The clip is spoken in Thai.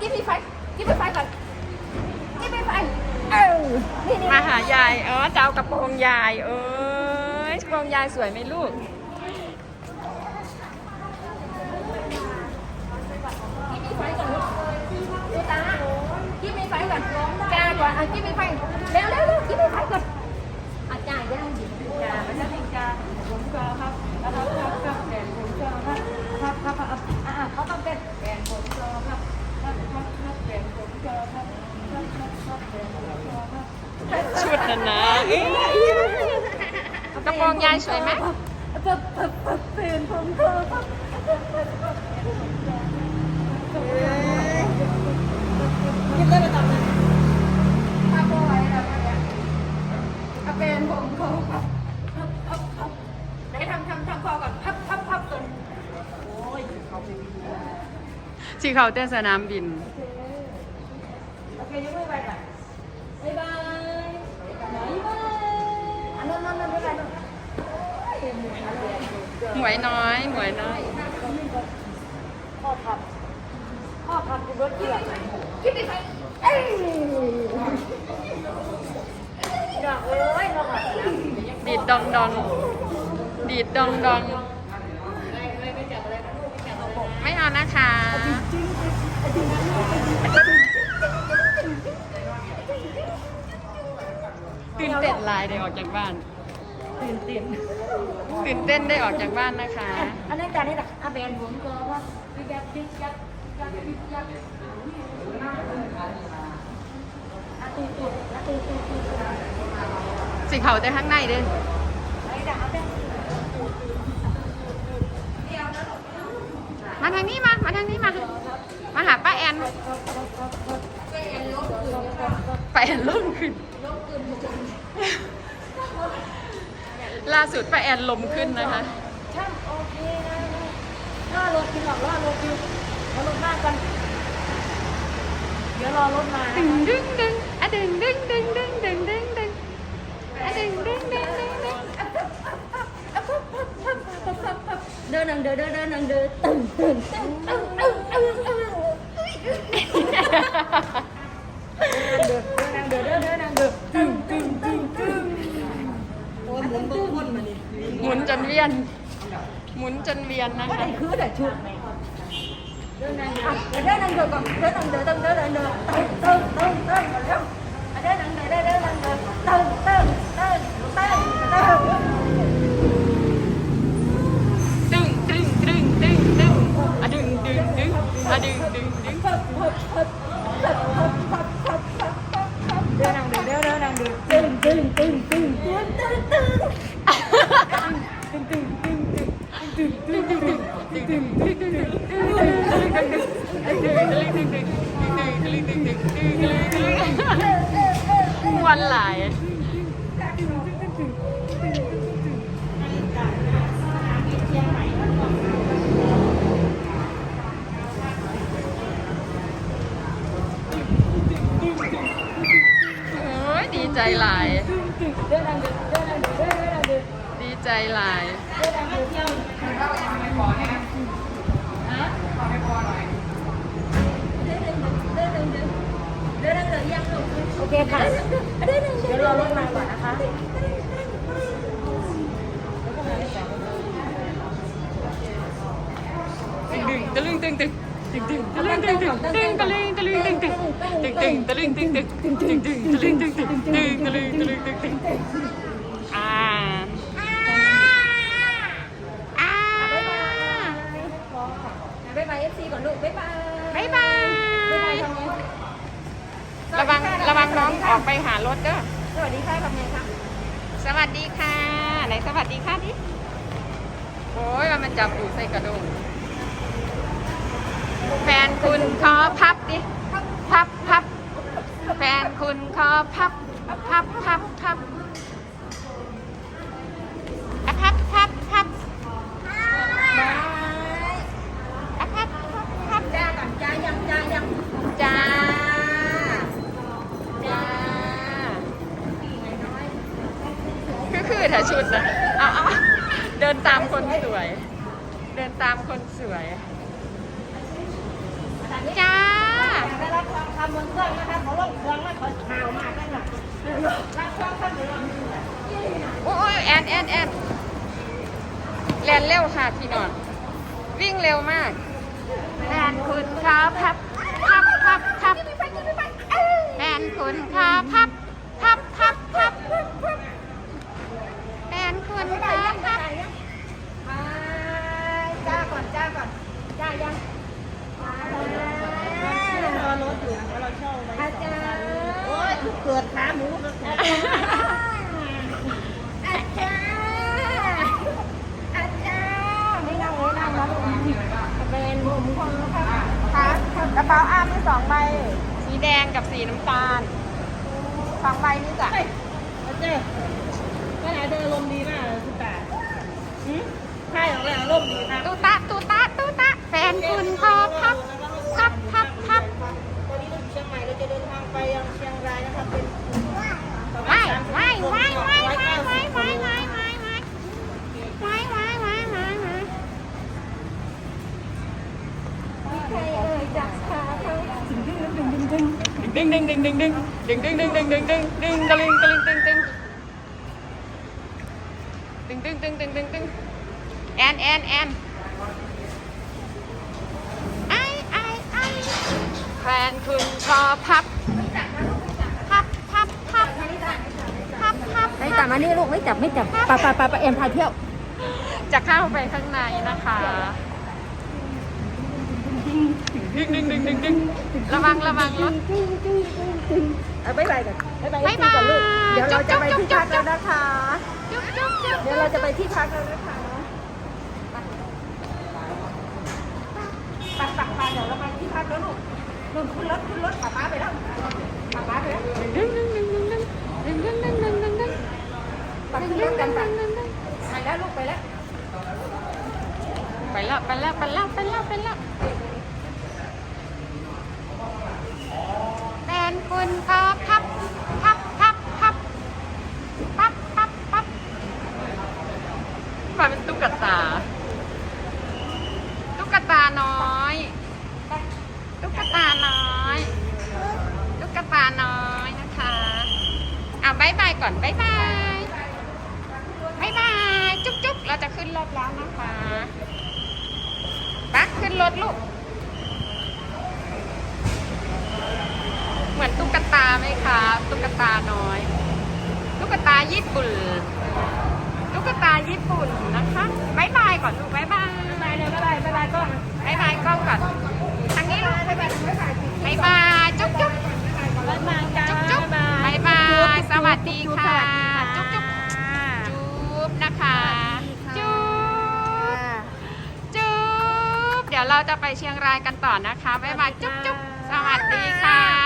กิ๊บมีไฟกิ๊บมีไฟก่อนกิ๊บมีไฟเออนี่นี่มาหายายอ๋อเจ้ากระโปรงยายเอ้ยกระโปรงยายสวยไหมลูกกิ๊บมีไฟก่อนลูกดูตากิ๊บมีไฟก่อนกาก่อนอะกิ๊บมีไฟเร็วเร็วเร็วกิ๊บมีไฟก่อนอาจารย์ยังดิจ้าไม่ใช่ลิงจ้าผมก็ครับแล้วครับครับครับแดนผมก็ครับครับครับครับอะอะเขาต้องเต้นแดนผมก็ครับครับครับครับแดนผมก็ครับครับครับครับแดนผมก็ครับ ชุดนั่นนะเอ้ยกระโปรงยายสวยไหมปั๊บปั๊บปั๊บเป็นผมก็ครับคิดได้ระดับไหนถ้าโบไว้แล้วเนี่ยเอาเป็นผมเขาพับพับพับพับไหนทำทำทำคอก่อนพับพับพับก่อนโอ้ยเขาไปดีที่เขาเต้นสนามบินโอเคยังไม่ไปก่อนบ๊ หมวยน้อยหมวยน้อย พ่อพับพ่อพับกูเบิร์ดเกลือคิดไปใครเอ้ยอยากเอ้ยเราแบบดีดดองดองดีดดองดองไม่เอานะคะตื่นเต้นหลายได้ออกจากบ้าน ตื่นเต้นตื่นเต้นได้ออกจากบ้านนะคะ อันนี้จานนี้แหละอาแบนผมก็ว่าดิยับดิยับยับดิยับอาตูตูอาตูตูตูสิเขาแต่ข้างในเด้อไอ้ด่าแบนมาทางนี้มา มาทางนี้มา มาหาป้าแอนป้าแอนล่มขึ้นล่ ล่าสุดป้าแอนลมขึ้นนะคะ ช่างโอเคนะล่อรถกินหรอกล่อรถกินแล้วรถมากัน เดี๋ยวรอรถมาดึงดึงดึงอะดึงดึงดึงดึงดึงดึงดึงอะดึงดึงดึงดึงดึงเดินหนังเดินเดินเดินหนังเดินตึงตึงตึงตึงตึงตึง จนเวียน หมุนจนเวียนนะ có คะ đây khứa là chưa? Đơn này à, ở đây đang được còn đơn đang được đơn đơn đang được từ từ từ từ còn không ở đây đang được đây đây đang được từ từ từ từ từ ดึงดึงดึงดึงดึงอะดึงดึงดึงอะดึงดึงดึง đơn đang được đơn đang được. Từ từ từ từ từ từ วันหลาย ใจหลายเดินนั่งเดินเที่ยวฮะโอเคค่ะ เดี๋ยวรอรถมาก่อนนะคะดึงตะลึงตึงตึงตึงตึงตะลึงตึงตึงตึงตะลึงตะลึงตึงตึงตึงตึงตะลึงตึงตึงตึงตึงตึงตะลึงตึงตึงตึงตะลึงตะลึงตึงตึงอ่าอ่า บ๊ายบายเอฟซีก่อนลูกบ๊ายบาย บ๊ายบาย บ๊ายบายทำไง ระวังระวังน้องออกไปหารถเด้อ สวัสดีค่ะทำไงคะ สวัสดีค่ะไหนสวัสดีค่ะดิโอ้ยว่ามันจับอยู่ใส่กระดงแฟนคุณขอพับดิ พับพับ แฟนคุณขอพับพับ พับพับพับพับพับพับพับพับจ้าก่อนจ้ายังจ้ายังจ้าจ้าคือคือถ้าชุดนะ เอาเอาเดินตามคนสวย เดินตามคนสวย จ้าองนะคะเขาลงเครื่องแล้วเขาหาวมากเลยค่ะรักเครื่องข้างเดียวโอ้ยแอนแอนแอนแลนเร็วค่ะพี่นอน วิ่งเร็วมากแลนคุณครับพับพับพับพับแลนคุณครับพับพับพับพับแลนคุณครับพับ จ้าก่อนจ้าก่อนจ้ายัง รอรถอยู่นะคะเราเช่าไว้ อาจารย์โเกิดขาหมูอาจายอาจารย์อาจารย์ไม่นั่งเลยนั่งแล้วเป็นมุมคนนะคะคะกระเป๋าอามมีสองใบ สีแดงกับสีน้ำตาลสองใบนี่จ้ะอาเจ้ก็ไหนเธออารมดีมากเลยคุณตาใช่ของเราอารมดีครับตูตะตูตะตูตะ ดึงดึงดึงดึงดึงดึงดึงดึงดึงดึงดึงดึงตะลึงตะลึงตึงตึงตึงตึงตึงตึงตึงตึงแอนแอนแอนไอไอไอแฟนคุณคอพับพับพับพับพับพับไม่จับมานี่ลูกไม่จับไม่จับปะปะปะปะเอ็มพาเที่ยว จะเข้าไปข้างในนะคะ ดึงดึงดึงดึงดึงระวังระวังรถ เอาบ๊ายบายก่อนบ๊ายบายบ๊ายบาย ก่อนลูกเดี๋ยวเราจะไปที่พักแล้วนะคะ จุ๊บจุ๊บจุ๊บเดี๋ยวเราจะไปที่พักแล้วนะคะไปไปไปเดี๋ยวเราไปที่พักแล้วลูกลูกขึ้นรถขึ้นรถป้าป้าไปแล้วป้าป้าไปแล้วดึงดึงดึงดึงดึงดึงดึงดึงดึงดึงดึงไปขึ้นรถกันไปไปแล้วลูกไปแล้ว ไปแล้วไปแล้วไปแล้วไปแล้วไปแล้วแฟนคุณคอพับพับพับพับพับพับพับมาเป็นตุ๊กตา ตุ๊กตาน้อย ตุ๊กตาน้อย ตุ๊กตาน้อยนะคะอะบายบาย ก่อนบายบายบายบาย จุ๊บจุ๊บเราจะขึ้นรถแล้วนะคะปักขึ้นรถลูก เหมือนตุ๊กตาไหมคะตุ๊กตาน้อย ตุ๊กตาญี่ปุ่น ตุ๊กตาญี่ปุ่นนะคะบายบายก่อนลูกบายบายไปเลยบ๊ายบายบ๊ายบายก็บายบายกล้องก่อนทางนี้ลูกบ๊ายบายบ๊ายบายจุ๊บจุ๊บายบายจ้า จุ๊บจุ๊บบายบาย สวัส ดีค่ะจุ๊บจุ๊บจุ๊บนะคะจุ๊บจุ๊บเดี๋ยวเราจะไปเชียงรายกันต่อนะคะบ๊ายบายจุ๊บจุ๊บสวัสดีค่ะ